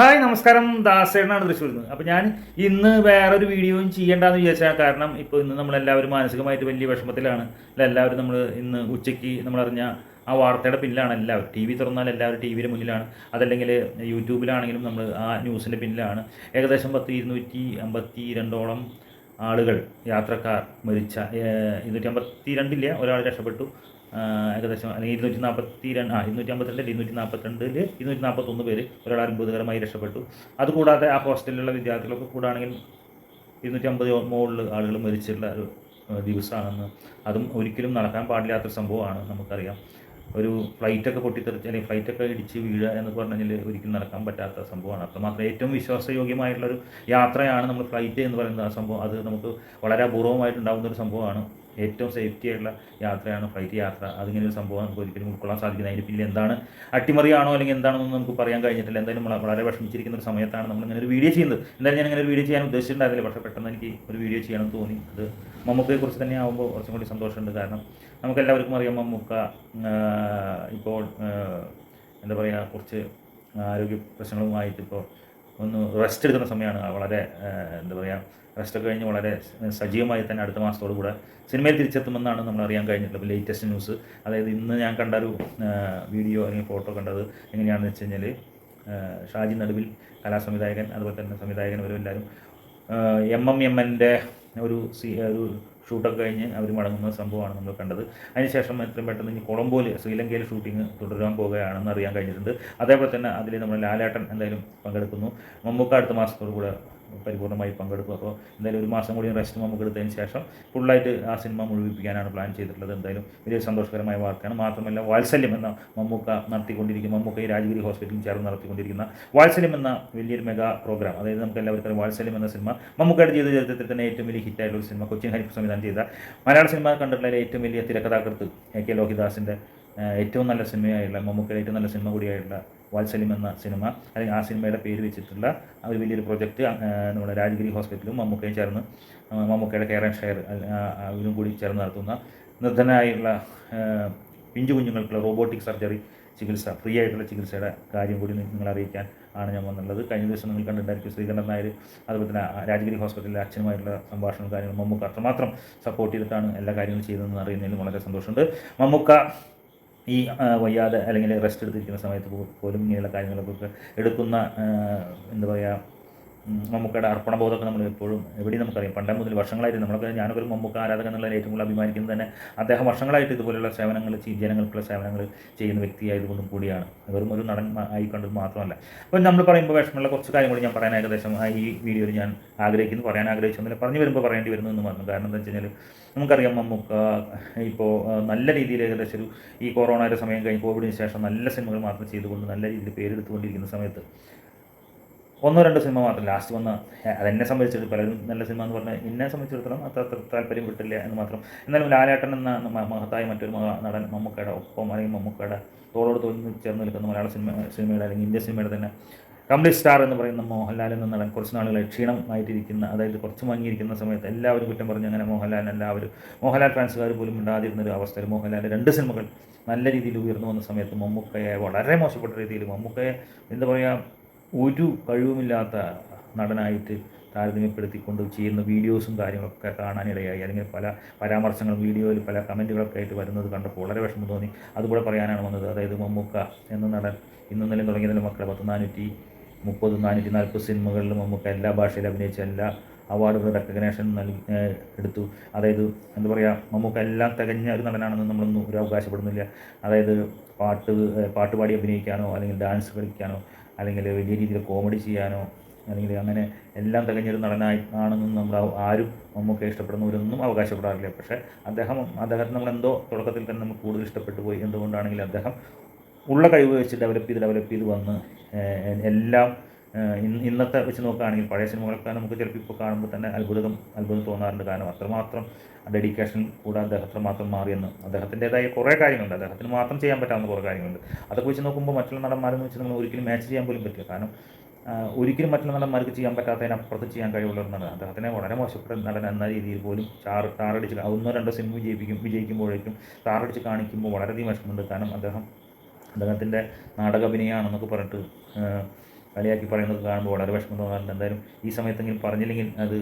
Hi നമസ്കാരം. ദാസേടനാണ് തൃശ്ശൂർ നിന്ന് അപ്പോൾ ഞാൻ ഇന്ന് വേറൊരു വീഡിയോയും ചെയ്യേണ്ടെന്ന് വിചാരിച്ചാൽ കാരണം ഇപ്പോൾ ഇന്ന് നമ്മളെല്ലാവരും മാനസികമായിട്ട് വലിയ വിഷമത്തിലാണ്. അല്ല എല്ലാവരും നമ്മൾ ഇന്ന് ഉച്ചയ്ക്ക് നമ്മളറിഞ്ഞ ആ വാർത്തയുടെ പിന്നിലാണ് എല്ലാവരും. ടി വി തുറന്നാൽ എല്ലാവരും ടി വിയുടെ മുന്നിലാണ്. അതല്ലെങ്കിൽ യൂട്യൂബിലാണെങ്കിലും നമ്മൾ ആ ന്യൂസിന്റെ പിന്നിലാണ്. ഏകദേശം പത്ത് ഇരുന്നൂറ്റി അമ്പത്തി രണ്ടോളം ആളുകൾ യാത്രക്കാർ മരിച്ച ഇരുന്നൂറ്റി അമ്പത്തി രണ്ടില്ല ഒരാൾ രക്ഷപ്പെട്ടു. ഏകദേശം അല്ലെങ്കിൽ ഇരുന്നൂറ്റി നാൽപ്പത്തി രണ്ട് ആ ഇരുന്നൂറ്റി അമ്പത്തിരണ്ടിൽ ഇരുന്നൂറ്റി നാൽപ്പത്തിരണ്ടിൽ ഇരുന്നൂറ്റി നാൽപ്പത്തൊന്ന് പേര് ഒരാൾ അത്ഭുതകരമായി രക്ഷപ്പെട്ടു. അതുകൂടാതെ ആ ഹോസ്റ്റലിലുള്ള വിദ്യാർത്ഥികളൊക്കെ കൂടാണെങ്കിൽ ഇരുന്നൂറ്റി അമ്പത് മുകളിൽ ആളുകൾ മരിച്ചിട്ടുള്ള ഒരു ദിവസമാണെന്ന്. അതും ഒരിക്കലും നടക്കാൻ പാടില്ലാത്തൊരു സംഭവമാണ് നമുക്കറിയാം. ഒരു ഫ്ലൈറ്റൊക്കെ പൊട്ടിത്തെറിച്ച് അല്ലെങ്കിൽ ഫ്ലൈറ്റൊക്കെ ഇടിച്ച് വീഴുക എന്ന് പറഞ്ഞു കഴിഞ്ഞാൽ ഒരിക്കലും നടക്കാൻ പറ്റാത്ത സംഭവമാണ്. അത്രമാത്രം ഏറ്റവും വിശ്വാസയോഗ്യമായിട്ടുള്ളൊരു യാത്രയാണ് നമ്മൾ ഫ്ലൈറ്റ് എന്ന് പറയുന്ന ആ സംഭവം അത് നമുക്ക് വളരെ അപൂർവമായിട്ടുണ്ടാകുന്ന ഒരു സംഭവമാണ്. ഏറ്റവും സേഫ്റ്റി ആയിട്ടുള്ള യാത്രയാണ് ഫ്ലൈറ്റ് യാത്ര. അതിങ്ങനെ ഒരു സംഭവം നമുക്ക് ഒരിക്കലും ഉൾക്കൊള്ളാൻ സാധിക്കുന്നത് അതിന് പിന്നെ എന്താണ് അട്ടിമറിയാണോ അല്ലെങ്കിൽ എന്താണെന്നൊന്നും നമുക്ക് പറയാൻ കഴിഞ്ഞിട്ടില്ല. എന്തായാലും നമ്മൾ വളരെ വിഷമിച്ചിരിക്കുന്ന ഒരു സമയത്താണ് നമ്മൾ ഇങ്ങനെ ഒരു വീഡിയോ ചെയ്യുന്നത്. എന്തായാലും ഞാൻ ഇങ്ങനെ ഒരു വീഡിയോ ചെയ്യാൻ ഉദ്ദേശിച്ചിട്ടുണ്ടായിരുന്നില്ല. പക്ഷേ പെട്ടെന്ന് എനിക്ക് ഒരു വീഡിയോ ചെയ്യണമെന്ന് തോന്നി. അത് മമ്മൂക്കയെക്കുറിച്ച് തന്നെ ആകുമ്പോൾ കുറച്ചും കൂടി സന്തോഷമുണ്ട്. കാരണം നമുക്കെല്ലാവർക്കും അറിയാം മമ്മൂക്ക ഇപ്പോൾ എന്താ പറയുക കുറച്ച് ആരോഗ്യ പ്രശ്നങ്ങളുമായിട്ട് ഇപ്പോൾ ഒന്ന് റെസ്റ്റ് എടുക്കുന്ന സമയമാണ്. വളരെ എന്താ പറയുക റെസ്റ്റൊക്കെ കഴിഞ്ഞ് വളരെ സജീവമായി തന്നെ അടുത്ത മാസത്തോടു കൂടെ സിനിമയിൽ തിരിച്ചെത്തുമെന്നാണ് നമ്മൾ അറിയാൻ കഴിഞ്ഞിട്ടുള്ളത്. ലേറ്റസ്റ്റ് ന്യൂസ് അതായത് ഇന്ന് ഞാൻ കണ്ട ഒരു വീഡിയോ അല്ലെങ്കിൽ ഫോട്ടോ കണ്ടത് എങ്ങനെയാണെന്ന് വെച്ച് കഴിഞ്ഞാൽ ഷാജി നടുവിൽ കലാസംവിധായകൻ അതുപോലെ തന്നെ സംവിധായകൻ ഇവരെല്ലാവരും എം എം എം എന്റെ ഒരു സി ഒരു ഷൂട്ടൊക്കെ കഴിഞ്ഞ് അവർ മടങ്ങുന്ന സംഭവമാണ് നമ്മൾ കണ്ടത്. അതിനുശേഷം എത്രയും പെട്ടെന്ന് ഇനി കൊളംബോയിൽ ശ്രീലങ്കയിൽ ഷൂട്ടിംഗ് തുടരാൻ പോകുകയാണെന്ന് അറിയാൻ കഴിഞ്ഞിട്ടുണ്ട്. അതേപോലെ തന്നെ അതിൽ നമ്മൾ ലാലേട്ടൻ എന്തായാലും പങ്കെടുക്കുന്നു. മമ്മൂക്ക അടുത്ത മാസത്തോടു കൂടെ പരിപൂർണമായി പങ്കെടുക്കും. അപ്പോൾ എന്തായാലും ഒരു മാസം കൂടി റെസ്റ്റ് നമുക്ക് എടുത്തതിന് ശേഷം ഫുള്ളായിട്ട് ആ സിനിമ മുഴുവിപ്പിക്കാനാണ് പ്ലാൻ ചെയ്തിട്ടുള്ളത്. എന്തായാലും വലിയൊരു സന്തോഷകരമായ വാർത്തയാണ്. മാത്രമല്ല വാത്സല്യം എന്ന മമ്മൂക്ക നടത്തിക്കൊണ്ടിരിക്കുന്ന മമ്മൂക്ക ഈ രാജഗിരി ഹോസ്പിറ്റലിൽ ചേർന്ന് നടത്തിക്കൊണ്ടിരിക്കുന്ന വാത്സല്യം എന്ന വലിയൊരു മെഗാ പ്രോഗ്രാം അതായത് നമുക്ക് എല്ലാവർക്കും വാത്സല്യം എന്ന സിനിമ മമ്മൂക്കയുടെ ജീവിത ചരിത്രത്തിൽ തന്നെ ഏറ്റവും വലിയ ഹിറ്റായിട്ടുള്ള ഒരു സിനിമ കൊച്ചിൻ ഹരിപ്പ് സംവിധാനം ചെയ്ത മലയാള സിനിമ കണ്ടിട്ടുള്ള ഏറ്റവും വലിയ തിരക്കഥാകൃത്ത് എ കെ ലോഹിദാസിന്റെ ഏറ്റവും നല്ല സിനിമയായിട്ടുള്ള മമ്മൂക്കയുടെ ഏറ്റവും നല്ല സിനിമ കൂടിയായിട്ടുള്ള വാത്സല്യം എന്ന സിനിമ അല്ലെങ്കിൽ ആ സിനിമയുടെ പേര് വെച്ചിട്ടുള്ള ഒരു വലിയൊരു പ്രൊജക്റ്റ് നമ്മുടെ രാജഗിരി ഹോസ്പിറ്റലും മമ്മൂക്കയും ചേർന്ന് മമ്മൂക്കയുടെ കെയർ ആൻഡ് ഷെയർ അവരും കൂടി ചേർന്ന് നടത്തുന്ന നിർദ്ധനായുള്ള പിഞ്ചു കുഞ്ഞുങ്ങൾക്കുള്ള റോബോട്ടിക് സർജറി ചികിത്സ ഫ്രീ ആയിട്ടുള്ള ചികിത്സയുടെ കാര്യം കൂടി നിങ്ങളെ അറിയിക്കാൻ ആണ് ഞാൻ വന്നുള്ളത്. കഴിഞ്ഞ ദിവസം നിങ്ങൾ കണ്ടിട്ടുണ്ടായിരിക്കും ശ്രീകണ്ഠൻ നായർ അതുപോലെ തന്നെ രാജഗിരി ഹോസ്പിറ്റലിലെ അച്ഛനുമായിട്ടുള്ള സംഭാഷണവും കാര്യങ്ങളും മമ്മൂക്ക അത്രമാത്രം സപ്പോർട്ട് ചെയ്തിട്ടാണ് എല്ലാ കാര്യങ്ങളും ചെയ്തതെന്ന് അറിയുന്നതിൽ വളരെ സന്തോഷമുണ്ട്. മമ്മൂക്ക ഈ വയ്യാതെ അല്ലെങ്കിൽ റെസ്റ്റ് എടുത്തിരിക്കുന്ന സമയത്ത് പോലും ഇങ്ങനെയുള്ള കാര്യങ്ങളൊക്കെ എടുക്കുന്ന എന്താ പറയുക മമ്മൂക്കയുടെ അർപ്പണബോധമൊക്കെ നമ്മൾ എപ്പോഴും എവിടെയും നമുക്കറിയാം. പണ്ടേ മുതൽ വർഷങ്ങളായിട്ട് നമ്മളൊക്കെ ഞാനൊക്കെ ഒരു മമ്മൂക്ക ആരാധകൻ എന്നുള്ള ഏറ്റവും കൂടുതൽ അഭിമാനിക്കുന്നത് തന്നെ അദ്ദേഹം വർഷങ്ങളായിട്ട് ഇതുപോലെയുള്ള സേവനങ്ങൾ ജനങ്ങൾക്കുള്ള സേവനങ്ങൾ ചെയ്യുന്ന വ്യക്തിയായതുകൊണ്ടും കൂടിയാണ്. വെറും ഒരു നടൻ ആയി ആയിക്കൊണ്ടത് മാത്രമല്ല. അപ്പോൾ നമ്മൾ പറയുമ്പോൾ വിഷമമുള്ള കുറച്ച് കാര്യം കൂടി ഞാൻ പറയാൻ ഏകദേശം ഈ വീഡിയോയിൽ ഞാൻ ആഗ്രഹിക്കുന്നു പറയാൻ ആഗ്രഹിച്ചൊന്നുമില്ല പറഞ്ഞു വരുമ്പോൾ പറയേണ്ടി വരുന്നു എന്ന് പറഞ്ഞു. കാരണം എന്താ വെച്ച് കഴിഞ്ഞാൽ നമുക്കറിയാം മമ്മൂക്ക ഇപ്പോൾ നല്ല രീതിയിൽ ഏകദേശം ഒരു ഈ കൊറോണയുടെ സമയം കഴിഞ്ഞ് കോവിഡിന് ശേഷം നല്ല സിനിമകൾ മാത്രം ചെയ്തുകൊണ്ട് നല്ല രീതിയിൽ പേരെടുത്തുകൊണ്ടിരിക്കുന്ന സമയത്ത് ഒന്നോ രണ്ടോ സിനിമ മാത്രം. ലാസ്റ്റ് വന്ന അതെന്നെ സംബന്ധിച്ചിട്ട് പലരും നല്ല സിനിമ എന്ന് പറഞ്ഞാൽ എന്നെ സംബന്ധിച്ചിടത്തോളം അത്ര താല്പര്യം വിട്ടില്ല എന്ന് മാത്രം. എന്നാലും ലാലേട്ടൻ എന്ന മഹത്തായ മറ്റൊരു മഹ നടൻ മമ്മൂക്കയുടെ ഒപ്പം അല്ലെങ്കിൽ മമ്മൂക്കയുടെ തോളോട് തോന്നി ചേർന്ന് നിൽക്കുന്ന മലയാള സിനിമ സിനിമയുടെ അല്ലെങ്കിൽ ഇന്ത്യൻ സിനിമയുടെ തന്നെ കംപ്ലീറ്റ് സ്റ്റാർ എന്ന് പറയുന്ന മോഹൻലാൽ എന്ന നടൻ കുറച്ച് നാളുകളെ ക്ഷീണമായിട്ടിരിക്കുന്ന അതായത് കുറച്ച് മങ്ങിയിരിക്കുന്ന സമയത്ത് എല്ലാവരും കുറ്റം പറഞ്ഞു അങ്ങനെ മോഹൻലാൽ എല്ലാവരും മോഹൻലാൽ ഫാൻസുകാർ പോലും ഉണ്ടാതിരുന്ന ഒരു അവസ്ഥയിൽ മോഹൻലാൽ രണ്ട് സിനിമകൾ നല്ല രീതിയിൽ ഉയർന്നു വന്ന സമയത്ത് മമ്മൂക്കയെ വളരെ മോശപ്പെട്ട രീതിയിൽ മമ്മൂക്കയെ എന്താ പറയുക ഒരു കഴിവുമില്ലാത്ത നടനായിട്ട് താരതമ്യപ്പെടുത്തിക്കൊണ്ട് ചെയ്യുന്ന വീഡിയോസും കാര്യങ്ങളൊക്കെ കാണാനിടയായി. അല്ലെങ്കിൽ പല പരാമർശങ്ങളും വീഡിയോയിൽ പല കമന്റുകളൊക്കെ ആയിട്ട് വരുന്നത് കണ്ടപ്പോൾ വളരെ വിഷമം തോന്നി. അതുകൂടെ പറയാനാണ് വന്നത്. അതായത് മമ്മൂക്ക എന്ന നടൻ ഇന്നും നിലയും തുടങ്ങിയതിന്റെ മക്കളെ. പത്ത് നാനൂറ്റി മുപ്പത് നാനൂറ്റി നാൽപ്പത് സിനിമകളിലും മമ്മൂക്ക എല്ലാ ഭാഷയിലും അഭിനയിച്ച എല്ലാ അവാർഡുകളും റെക്കഗ്നേഷൻ നൽകി എടുത്തു. അതായത് എന്താ പറയുക മമ്മൂക്ക എല്ലാം തികഞ്ഞ ഒരു നടനാണെന്ന് നമ്മളൊന്നും ഒരു അവകാശപ്പെടുന്നില്ല. അതായത് പാട്ട് പാട്ടുപാടി പാട്ട് പാടി അഭിനയിക്കാനോ അല്ലെങ്കിൽ ഡാൻസ് കളിക്കാനോ അല്ലെങ്കിൽ വലിയ രീതിയിൽ കോമഡി ചെയ്യാനോ അല്ലെങ്കിൽ അങ്ങനെ എല്ലാം തികഞ്ഞൊരു നടനായി ആണെന്നും നമ്മൾ ആരും നമുക്ക് ഇഷ്ടപ്പെടുന്നവരൊന്നും അവകാശപ്പെടാറില്ല. പക്ഷേ അദ്ദേഹം അദ്ദേഹത്തിന് നമ്മൾ എന്തോ തുടക്കത്തിൽ തന്നെ നമുക്ക് കൂടുതൽ ഇഷ്ടപ്പെട്ടു പോയി. എന്തുകൊണ്ടാണെങ്കിൽ അദ്ദേഹം ഉള്ള കഴിവ് വെച്ച് ഡെവലപ്പ് ചെയ്ത് ഡെവലപ്പ് ചെയ്ത് വന്ന് എല്ലാം ഇന്ന് ഇന്നത്തെ വെച്ച് നോക്കുകയാണെങ്കിൽ പഴയ സിനിമകളൊക്കെ നമുക്ക് ചിലപ്പോൾ ഇപ്പോൾ കാണുമ്പോൾ തന്നെ അത്ഭുതം അത്ഭുതം തോന്നാറുണ്ട് കാരണം അത്രമാത്രം ഡെഡിക്കേഷൻ കൂടെ അദ്ദേഹത്തിന് മാത്രം മാറിയെന്ന്. അദ്ദേഹത്തിന്റെതായ കുറേ കാര്യങ്ങളുണ്ട്. അദ്ദേഹത്തിന് മാത്രം ചെയ്യാൻ പറ്റാവുന്ന കുറേ കാര്യങ്ങളുണ്ട്. അതൊക്കെ വെച്ച് നോക്കുമ്പോൾ മറ്റുള്ള നടന്മാരെന്ന് വെച്ച് നമ്മൾ ഒരിക്കലും മാച്ച് ചെയ്യാൻ പോലും പറ്റില്ല. കാരണം ഒരിക്കലും മറ്റുള്ള നടന്മാർക്ക് ചെയ്യാൻ പറ്റാത്തതിനപ്പുറത്ത് ചെയ്യാൻ കഴിവുള്ള നടൻ അദ്ദേഹത്തിനെ വളരെ മോശപ്പെട്ട നടൻ എന്ന രീതിയിൽ പോലും ചാറ് താറടിച്ച് ഒന്നോ രണ്ടോ സിനിമ വിജയിപ്പിക്കും വിജയിക്കുമ്പോഴേക്കും താറടിച്ച് കാണിക്കുമ്പോൾ വളരെയധികം വിഷമമുണ്ട്. കാരണം അദ്ദേഹം അദ്ദേഹത്തിന്റെ നാടക അഭിനയമാണെന്നൊക്കെ പറഞ്ഞിട്ട് കളിയാക്കി പറയുന്നത് കാണുമ്പോൾ വളരെ വിഷമം തോന്നാറുണ്ട്. എന്തായാലും ഈ സമയത്തെങ്കിലും പറഞ്ഞില്ലെങ്കിൽ അത്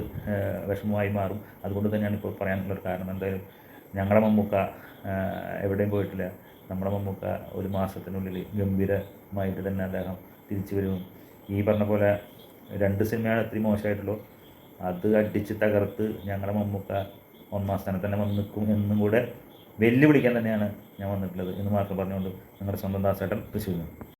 വിഷമമായി മാറും. അതുകൊണ്ട് തന്നെയാണ് ഇപ്പോൾ പറയാനുള്ളൊരു കാരണം. എന്തായാലും ഞങ്ങളുടെ മമ്മൂക്ക എവിടെയും പോയിട്ടില്ല. നമ്മുടെ മമ്മൂക്ക ഒരു മാസത്തിനുള്ളിൽ ഗംഭീരമായിട്ട് തന്നെ അദ്ദേഹം തിരിച്ചു വരും. ഈ പറഞ്ഞ പോലെ രണ്ട് സിനിമയാണ് അത്രയും മോശമായിട്ടുള്ളൂ. അത് അടിച്ച് തകർത്ത് ഞങ്ങളുടെ മമ്മൂക്ക ഒന്നാം സ്ഥാനത്ത് തന്നെ വന്ന് നിൽക്കും എന്നും കൂടെ വെല്ലുവിളിക്കാൻ തന്നെയാണ് ഞാൻ വന്നിട്ടുള്ളത് എന്ന് മാത്രം പറഞ്ഞുകൊണ്ട് ഞങ്ങളുടെ സ്വന്തം ദാസേട്ടൻ തൃശ്ശൂരിൽ